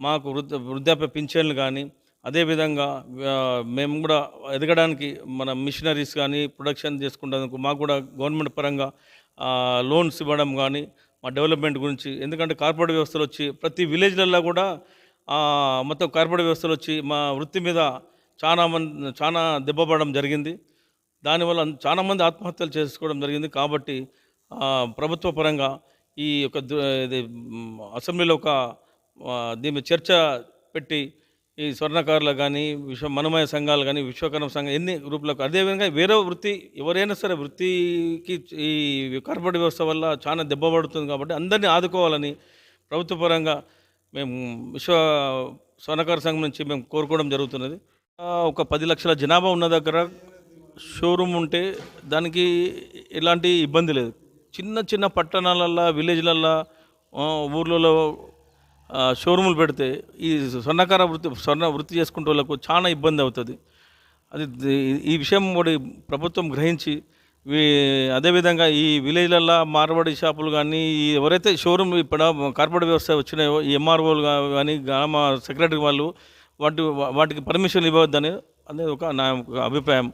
మాకు వృద్ధ వృద్ధాప్య పింఛన్లు కానీ అదేవిధంగా మేము కూడా ఎదగడానికి మన మిషనరీస్ కానీ ప్రొడక్షన్ చేసుకుంటేందుకు మాకు కూడా గవర్నమెంట్ పరంగా లోన్స్ ఇవ్వడం కానీ మా డెవలప్మెంట్ గురించి ఎందుకంటే కార్పొరేట్ వ్యవస్థలు వచ్చి ప్రతి విలేజ్లల్లో కూడా మొత్తం కార్పొరేట్ వ్యవస్థలు వచ్చి మా వృత్తి మీద చాలా మంది చాలా దెబ్బపడడం జరిగింది. దానివల్ల చాలా మంది ఆత్మహత్యలు చేసుకోవడం జరిగింది. కాబట్టి ప్రభుత్వ పరంగా ఈ యొక్క ఇది అసెంబ్లీలో ఒక దీని చర్చ పెట్టి ఈ స్వర్ణకారులు కానీ విశ్వ మనమయ సంఘాలు కానీ విశ్వకర్మ సంఘం ఎన్ని గ్రూపులకు అదేవిధంగా వేరే వృత్తి ఎవరైనా సరే వృత్తికి ఈ కార్పొరేట్ వ్యవస్థ వల్ల చాలా దెబ్బ పడుతుంది కాబట్టి అందరినీ ఆదుకోవాలని ప్రభుత్వపరంగా మేము విశ్వ స్వర్ణకార సంఘం నుంచి మేము కోరుకోవడం జరుగుతున్నది. ఒక పది లక్షల జనాభా ఉన్న దగ్గర షోరూమ్ ఉంటే దానికి ఎలాంటి ఇబ్బంది లేదు. చిన్న చిన్న పట్టణాలల్లో విలేజ్లల్లో ఊర్లలో షోరూములు పెడితే ఈ స్వర్ణకార వృత్తి స్వర్ణ వృత్తి చేసుకుంటే వాళ్ళకు చాలా ఇబ్బంది అవుతుంది. అది ఈ విషయం కూడా ప్రభుత్వం గ్రహించి అదేవిధంగా ఈ విలేజ్లల్లో మార్వాడి షాపులు కానీ ఈ ఎవరైతే షోరూమ్ ఇప్పుడు కార్పొరేట్ వ్యవస్థ వచ్చినాయో ఈ ఎంఆర్ఓలు కానీ గ్రామ సెక్రటరీ వాళ్ళు వాటి వాటికి పర్మిషన్ ఇవ్వద్దని అనేది ఒక నా అభిప్రాయం.